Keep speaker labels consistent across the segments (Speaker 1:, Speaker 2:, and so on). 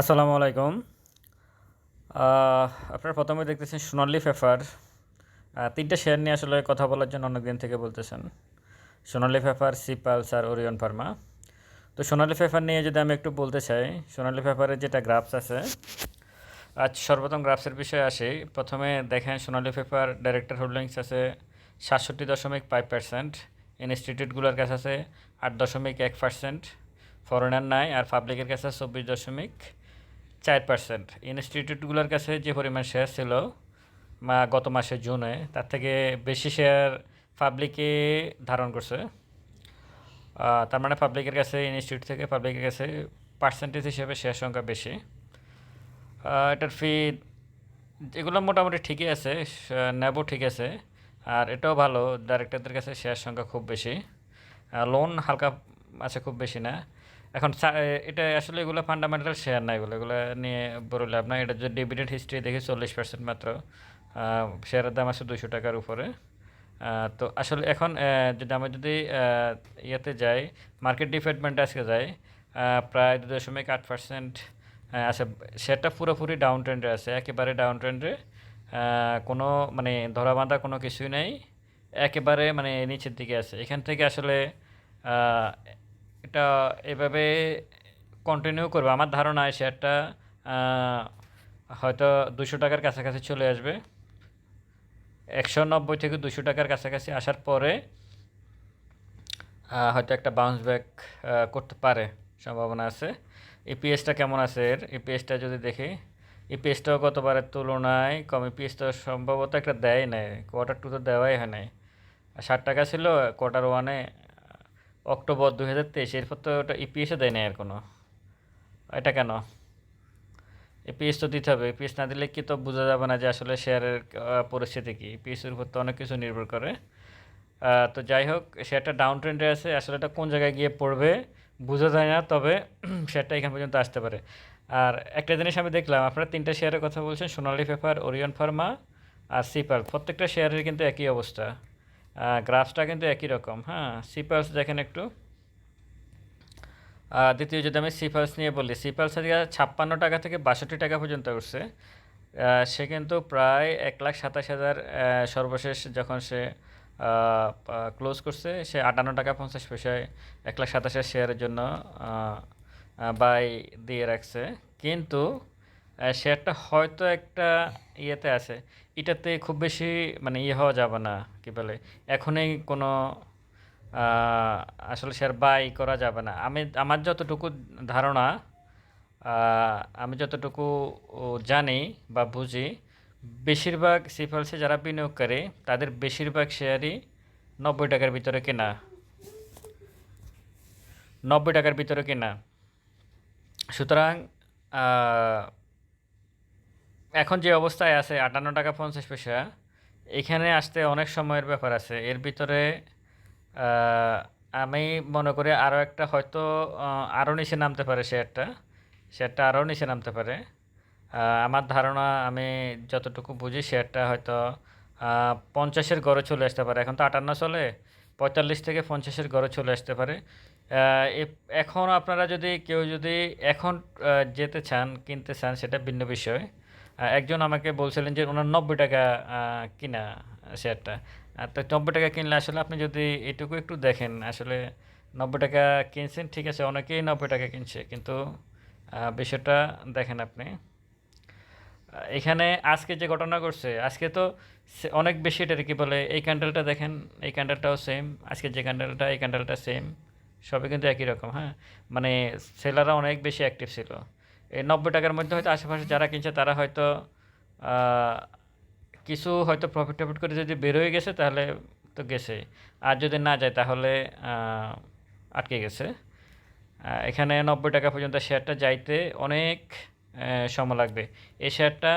Speaker 1: আসসালামু আলাইকুম। আপনারা প্রথমে দেখতেছেন সোনালী পেপার তিনটা শেয়ার নিয়ে আসলে কথা বলার জন্য অনেক দিন থেকে বলতেছেন। সোনালী পেপার সিপালস আর ওরিয়ন ফার্মা তো সোনালী পেপার নিয়ে যদি আমি একটু বলতে চাই, সোনালি পেপারের যেটা গ্রাফস আছে, আজ সর্বপ্রথম গ্রাফসের বিষয়ে আসি। প্রথমে দেখেন সোনালী পেপার ডাইরেক্টর হোল্ডিংস আছে সাতষট্টি দশমিক ফাইভ পার্সেন্ট ইনস্টিটিউটগুলোর কাছে আছে আট দশমিক এক পার্সেন্ট ফরেনার নাই, আর পাবলিকের কাছে চব্বিশ দশমিক চার পার্সেন্ট ইনস্টিটিউটগুলোর কাছে যে পরিমাণ শেয়ার ছিল, মা গত মাসে জুনে, তার থেকে বেশি শেয়ার পাবলিকে ধারণ করছে। তার মানে পাবলিকের কাছে ইনস্টিটিউট থেকে পাবলিকের কাছে পার্সেন্টেজ হিসেবে শেয়ার সংখ্যা বেশি। এটার ফি এগুলো মোটামুটি ঠিকই আছে নেব ঠিক আছে। আর এটাও ভালো ডাইরেক্টরদের কাছে শেয়ার সংখ্যা খুব বেশি। লোন হালকা আছে, খুব বেশি না। এখন এটা আসলে এগুলো ফান্ডামেন্টাল শেয়ার না, এগুলো এগুলো নিয়ে বড় লাভ না এটা যদি ডিভিডেন্ড হিস্ট্রি দেখি চল্লিশ পার্সেন্ট মাত্র। শেয়ারের দাম আছে দুশো টাকার উপরে। তো আসলে এখন যদি আমি যদি ইয়েতে যাই মার্কেট ডিপার্টমেন্টে আজকে যাই প্রায় দু দশমিক আট পার্সেন্ট আচ্ছা শেয়ারটা পুরোপুরি ডাউন ট্রেন্ডে আছে। একেবারে ডাউন ট্রেন্ডে কোনো মানে ধরা বাঁধা কোনো কিছুই নেই। একেবারে মানে নিচের দিকে আছে। এখান থেকে আসলে এটা এভাবে কন্টিনিউ করবে। আমার ধারণা শেয়ারটা আহ, হয়তো দুশো টাকার কাছাকাছি চলে আসবে। একশো নব্বই থেকে দুশো টাকার কাছাকাছি আসার পরে হয়তো একটা বাউন্স ব্যাক করতে পারে সম্ভাবনা আছে। ইপিএসটা কেমন আছে এর? ইপিএসটা যদি দেখি ইপিএসটাও গতবারের তুলনায় কম। ইপিএসটা সম্ভবত একটা দেয় নাই কোয়ার্টার টু তো দেওয়াই হয় নাই। ষাট টাকা ছিল কোয়ার্টার ওয়ানে অক্টোবর দু হাজার তেইশ, এরপর তো ওটা ইপিএসও দেয় নাই আর কোনো এটা কেন? ইপিএস তো দিতে হবে। ইপিএস না দিলে কি তো বোঝা যাবে না যে আসলে শেয়ারের পরিস্থিতি কী। ইপিএসের উপর তো অনেক কিছু নির্ভর করে। তো যাই হোক, শেয়ারটা ডাউন ট্রেন্ডে আছে। আসলে এটা কোন জায়গায় গিয়ে পড়বে বোঝা যায় না, তবে শেয়ারটা এখান পর্যন্ত আসতে পারে। আর একটা জিনিস আমি দেখলাম, আপনারা তিনটা শেয়ারের কথা বলছেন, সোনালি পেপার, ওরিয়ন ফার্মা আর সিপাল প্রত্যেকটা শেয়ারের কিন্তু একই অবস্থা। গ্রাফসটা কিন্তু একই রকম হ্যাঁ? সিপালস দেখেন একটু। দ্বিতীয় যদি আমি সিপালস নিয়ে বলি সিপালস ছাপ্পান্ন টাকা থেকে বাষট্টি টাকা পর্যন্ত উঠছে সে কিন্তু প্রায় এক লাখ সাতাশ হাজার সর্বশেষ যখন সে ক্লোজ করছে, সে আটান্ন টাকা পঞ্চাশ পয়সায় এক লাখ সাতাশের শেয়ারের জন্য বাই দিয়ে রাখছে। কিন্তু শেয়ারটা হয়তো একটা ইয়েতে আছে। এটাতে খুব বেশি মানে ইয়ে হওয়া যাবে না, কি বলে? এখনই কোনো আসলে শেয়ার বাই করা যাবে না। আমি, আমার যতটুকু ধারণা আমি যতটুকু জানি বা বুঝি, বেশিরভাগ সিফলসে যারা বিনিয়োগ করে, তাদের বেশিরভাগ শেয়ারই নব্বই টাকার ভিতরে কেনা। নব্বই টাকার ভিতরে কেনা। সুতরাং এখন যে অবস্থায় আছে, আটান্ন টাকা পঞ্চাশ পয়সা, এখানে আসতে অনেক সময়ের ব্যাপার আছে। এর ভিতরে আমি মনে করি আরও একটা হয়তো আরও নিচে নামতে পারে শেয়ারটা শেয়ারটা আরও নিচে নামতে পারে। আমার ধারণা, আমি যতটুকু বুঝি শেয়ারটা হয়তো পঞ্চাশের গড়ে চলে আসতে পারে। এখন তো আটান্ন চলে, পঁয়তাল্লিশ থেকে পঞ্চাশের গড়ে চলে আসতে পারে। এখন আপনারা যদি কেউ যদি এখন যেতে চান, কিনতে চান, সেটা ভিন্ন বিষয়। একজন আমাকে বলছিলেন যে ওনার নব্বই টাকা কিনা শেয়ারটা। তো নব্বই টাকা কিনলে আসলে আপনি যদি এটুকু একটু দেখেন, আসলে নব্বই টাকা কিনছেন, ঠিক আছে, অনেকেই নব্বই টাকা কিনছে, কিন্তু বিষয়টা দেখেন আপনি। এখানে আজকে যে ঘটনা ঘটছে, আজকে তো অনেক বেশি এটা কি বলে, এই ক্যান্ডেলটা দেখেন, এই ক্যান্ডেলটাও সেম আজকে যে ক্যান্ডেলটা এই ক্যান্ডেলটা সেম সবই কিন্তু একই রকম হ্যাঁ? মানে সেলাররা অনেক বেশি অ্যাক্টিভ ছিল। এই নব্বই টাকার মধ্যে হয়তো আশেপাশে যারা কিনছে, তারা হয়তো কিছু হয়তো প্রফিট টফিট করে যদি বেরোয় গেছে, তাহলে তো গেছে আর যদি না যায়, তাহলে আটকে গেছে। এখানে নব্বই টাকা পর্যন্ত শেয়ারটা যাইতে অনেক সময় লাগবে। এই শেয়ারটা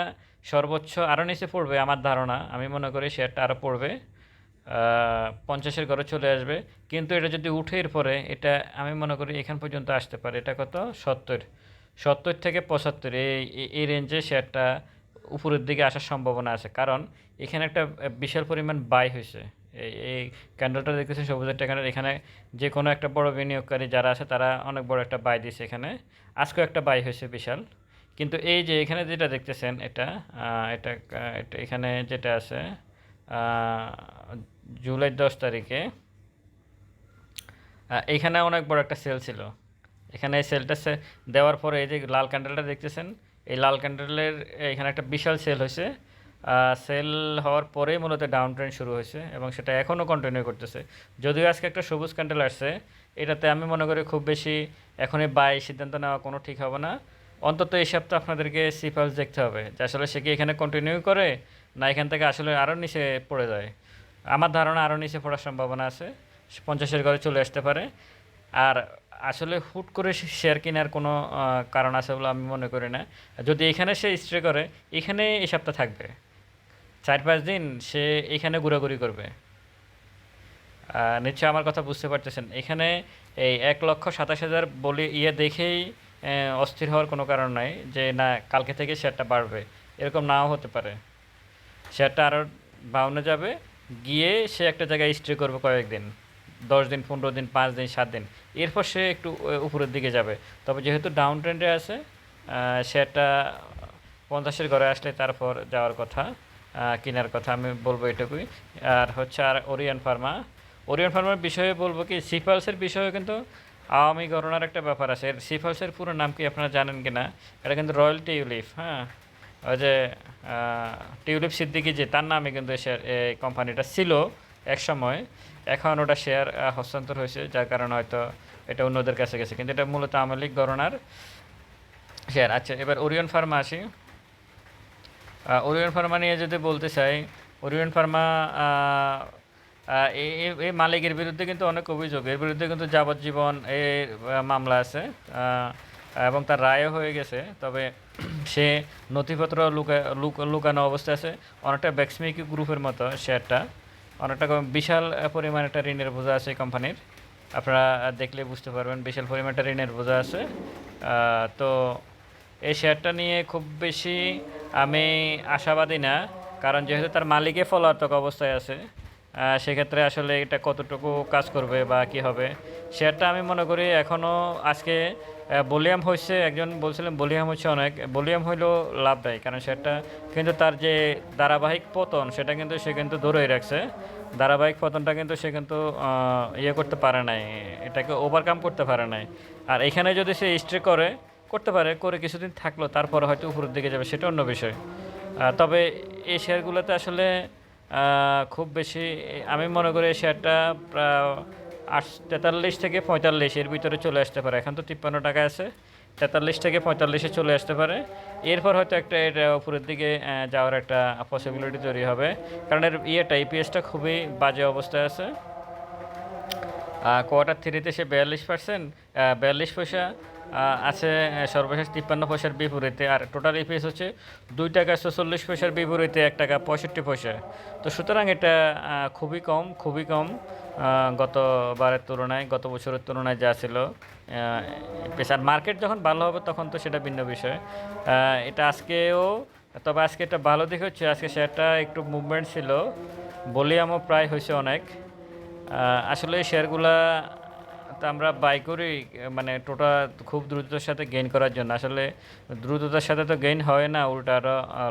Speaker 1: সর্বোচ্চ আরও নিচে পড়বে আমার ধারণা। আমি মনে করি শেয়ারটা আরও পড়বে। পঞ্চাশের ঘরে চলে আসবে। কিন্তু এটা যদি উঠে এর পরে এটা আমি মনে করি এখান পর্যন্ত আসতে পারে। এটা কত? সত্তর। সত্তর থেকে পঁচাত্তর, এই এই- রেঞ্জে শেয়ারটা উপরের দিকে আসার সম্ভাবনা আছে। কারণ এখানে একটা বিশাল পরিমাণ বাই হয়েছে। এই ক্যান্ডেলটা দেখতেছেন সবুজ একটা ক্যান্ডেল এখানে যে কোনো একটা বড় বিনিয়োগকারী যারা আছে, তারা অনেক বড় একটা বাই দিয়েছে এখানে। আজকেও একটা বাই হয়েছে বিশাল। কিন্তু এই যে এখানে যেটা দেখতেছেন, এটা এটা এটা এখানে যেটা আছে জুলাই দশ তারিখে এখানে অনেক বড় একটা সেল ছিল। এখানে এই সেলটা সে- দেওয়ার পরে এই যে লাল ক্যান্ডেলটা দেখতেছেন, এই লাল ক্যান্ডেলের এখানে একটা বিশাল সেল হয়েছে। সেল হওয়ার পরেই মূলত ডাউন ট্রেন্ড শুরু হয়েছে এবং সেটা এখনও কন্টিনিউ করতেছে। যদিও আজকে একটা সবুজ ক্যান্ডেল আসছে, এটাতে আমি মনে করি খুব বেশি এখনই বাই সিদ্ধান্ত নেওয়া কোনো ঠিক হবে না। অন্তত এই সপ্তাহে আপনাদেরকে সিপালস দেখতে হবে যে আসলে সে কি এখানে কন্টিনিউ করে, না এখান থেকে আসলে আরও নিচে পড়ে যায়। আমার ধারণা আরও নিচে পড়ার সম্ভাবনা আছে, পঞ্চাশের ঘরে চলে আসতে পারে। আর আসলে হুট করে শেয়ার কেনার কোনো কারণ আছে বলে আমি মনে করি না। যদি এখানে সে স্ট্রে করে এখানে এই সপ্তাহ থাকবে। চার পাঁচ দিন সে এখানে ঘোরাঘুরি করবে। আহ, নিশ্চয়ই আমার কথা বুঝতে পারতেছেন। এখানে এই এক লক্ষ সাতাশ হাজার বলে ইয়ে দেখেই অস্থির হওয়ার কোনো কারণ নাই যে না কালকে থেকে শেয়ারটা বাড়বে। এরকম নাও হতে পারে। শেয়ারটা আরও বাউনে যাবে। গিয়ে সে একটা জায়গায় স্ট্রে করবে কয়েকদিন। দশ দিন, পনেরো দিন, পাঁচ দিন, সাত দিন। এরপর সে একটু উপরের দিকে যাবে। তবে যেহেতু ডাউন ট্রেন্ডে আছে শেয়ারটা পঞ্চাশের ঘরে আসলে তারপর যাওয়ার কথা কেনার কথা, আমি বলব এটুকুই। আর হচ্ছে আর ওরিয়ান ফার্মা ওরিয়ান ফার্মার বিষয়ে বলব কি সিফালসের বিষয়ে কিন্তু আওয়ামী গণনার একটা ব্যাপার আছে। সিফালসের পুরো নাম কি আপনারা জানেন কি না এটা কিন্তু রয়্যাল টিউলিপ হ্যাঁ? ওই যে টিউলিপ সিদ্দিকি যে, তার নামে কিন্তু এই কোম্পানিটা ছিল এক সময়। এখন ওটা শেয়ার হস্তান্তর হয়েছে, যার কারণে হয়তো এটা অন্যদের কাছে গেছে। কিন্তু এটা মূলত আওয়ামী লীগ গণনার শেয়ার আচ্ছা এবার ওরিয়ন ফার্মা আসি। ওরিয়ন ফার্মা নিয়ে যদি বলতে চাই ওরিয়ন ফার্মা এই মালিকের বিরুদ্ধে কিন্তু অনেক অভিযোগ। এর বিরুদ্ধে কিন্তু যাবজ্জীবন এই মামলা আছে এবং তার রায়ও হয়ে গেছে। তবে সে নথিপত্র লুক- লুকানো অবস্থায় আছে। অনেকটা ব্যাক্সমিক গ্রুপের মতো শেয়ারটা অনেকটা বিশাল পরিমাণ একটা ঋণের বোঝা আছে কোম্পানির আপনারা দেখলে বুঝতে পারবেন, বিশাল পরিমাণটা ঋণের বোঝা আছে। তো এই শেয়ারটা নিয়ে খুব বেশি আমি আশাবাদী না, কারণ যেহেতু তার মালিকে ফলাত্মক অবস্থায় আছে সেক্ষেত্রে আসলে এটা কতটুকু কাজ করবে বা কি হবে শেয়ারটা আমি মনে করি এখনও আজকে বলিয়াম হয়েছে একজন বলছিলেন, বলিয়াম হচ্ছে অনেক, বলিয়াম হইলেও লাভ লাভদায়ী কারণ শেয়ারটা কিন্তু তার যে ধারাবাহিক পতন সেটা কিন্তু সে কিন্তু ধরেই রাখছে, ধারাবাহিক পতনটা কিন্তু সে কিন্তু ইয়ে করতে পারে নাই, এটাকে ওভারকাম করতে পারে নাই, আর এখানে যদি সে স্ট্রে করে, করতে পারে, করে কিছুদিন থাকল, তারপরে হয়তো উপরের দিকে যাবে, সেটা অন্য বিষয় তবে এই শেয়ারগুলোতে আসলে খুব বেশি, আমি মনে করি শেয়ারটা প্রায় আট, তেতাল্লিশ থেকে পঁয়তাল্লিশ, এর ভিতরে চলে আসতে পারে। এখন তো তিপ্পান্ন টাকা আছে, তেতাল্লিশ থেকে পঁয়তাল্লিশে চলে আসতে পারে। এরপর হয়তো একটা এটা উপরের দিকে যাওয়ার একটা পসিবিলিটি তৈরি হবে। কারণ এর ইয়েটা ইপিএসটা খুবই বাজে অবস্থায় আছে। কোয়ার্টার থ্রিতে সে বিয়াল্লিশ পার্সেন্ট বিয়াল্লিশ পয়সা আছে সর্বশেষ তিপ্পান্ন পয়সার বিপরীতে। আর টোটাল ইপিএস হচ্ছে দুই টাকা ছচল্লিশ পয়সার বিপরীতে এক টাকা পঁয়ষট্টি পয়সা। তো সুতরাং এটা খুবই কম খুবই কম গতবারের তুলনায়, গত বছরের তুলনায় যা ছিল পেশার মার্কেট যখন ভালো হবে তখন তো সেটা ভিন্ন বিষয়। এটা আজকেও, তবে আজকে এটা ভালো দিক হচ্ছে, আজকে শেয়ারটা একটু মুভমেন্ট ছিল। ভলিউমও প্রায় হয়েছে অনেক। আসলে শেয়ারগুলা তো আমরা বাই করি মানে টোটা খুব দ্রুততার সাথে গেইন করার জন্য। আসলে দ্রুততার সাথে তো গেইন হয় না, উল্টা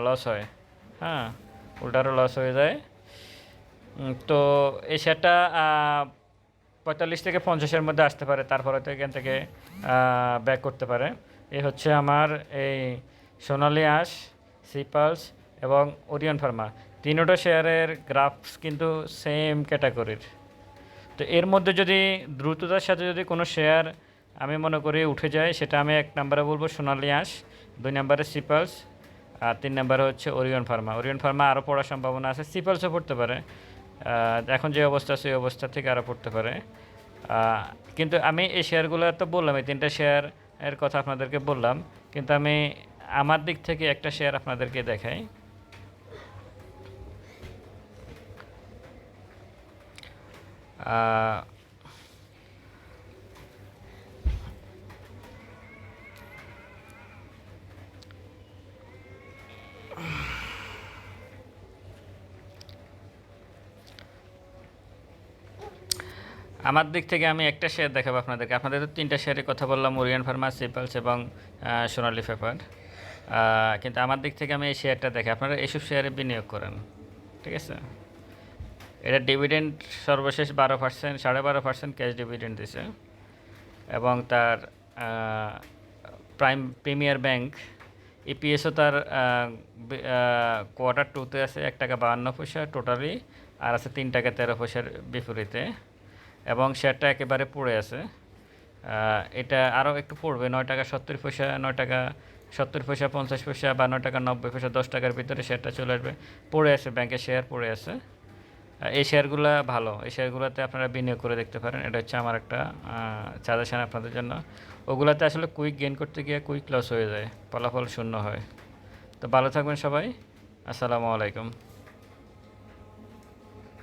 Speaker 1: লস হয়। হ্যাঁ উল্টা লস হয়ে যায়। তো এই শেয়ারটা পঁয়তাল্লিশ থেকে পঞ্চাশের মধ্যে আসতে পারে, তারপরে তো এখান থেকে ব্যাক করতে পারে। এই হচ্ছে আমার এই সোনালি আঁশ সিপালস এবং ওরিয়ন ফার্মা তিনোটা শেয়ারের গ্রাফস কিন্তু সেম ক্যাটাগরির তো এর মধ্যে যদি দ্রুততার সাথে যদি কোনো শেয়ার আমি মনে করি উঠে যায়, সেটা আমি এক নম্বরে বলব সোনালি আঁশ, দুই নম্বরে সিপালস আর তিন নম্বরে হচ্ছে ওরিয়ন ফার্মা ওরিয়ন ফার্মা আরও পড়ার সম্ভাবনা আছে। সিপালসও পড়তে পারে। এখন যে অবস্থা, সেই অবস্থা থেকে আরও পড়তে পারে। কিন্তু আমি এই শেয়ারগুলো তো বললাম, এই তিনটা শেয়ার এর কথা আপনাদেরকে বললাম। কিন্তু আমি আমার দিক থেকে একটা শেয়ার আপনাদেরকে দেখাই। আমার দিক থেকে আমি একটা শেয়ার দেখাবো আপনাদেরকে। আপনাদের তো তিনটা শেয়ারের কথা বললাম ওরিয়ান ফার্মা সিপালস এবং সোনালি পেপার কিন্তু আমার দিক থেকে আমি এই শেয়ারটা দেখি। আপনারা এইসব শেয়ারে বিনিয়োগ করেন, ঠিক আছে? এটা ডিভিডেন্ড সর্বশেষ বারো পার্সেন্ট সাড়ে বারো পার্সেন্ট ক্যাশ ডিভিডেন্ড দিছে। এবং তার প্রাইম প্রিমিয়ার ব্যাংক ইপিএসও তার কোয়ার্টার টুতে আছে এক টাকা বাহান্ন পয়সা টোটালি আর আছে তিন টাকা তেরো পয়সার বিপরীতে। এবং শেয়ারটা একেবারে পড়ে আছে। এটা আরও একটু পড়বে, নয় টাকা সত্তর পয়সা, নয় টাকা সত্তর পয়সা, পঞ্চাশ পয়সা বা নয় টাকা নব্বই পয়সা, দশ টাকার ভিতরে শেয়ারটা চলে আসবে। পড়ে আছে ব্যাংকের শেয়ার পড়ে আছে। এই শেয়ারগুলো ভালো। এই শেয়ারগুলোতে আপনারা বিনিয়োগ করে দেখতে পারেন। এটা হচ্ছে আমার একটা সাজেশান আপনাদের জন্য। ওগুলাতে আসলে কুইক গেইন করতে গিয়ে কুইক লস হয়ে যায়। ফলাফল শূন্য হয়। তো ভালো থাকবেন সবাই। আসসালামু আলাইকুম।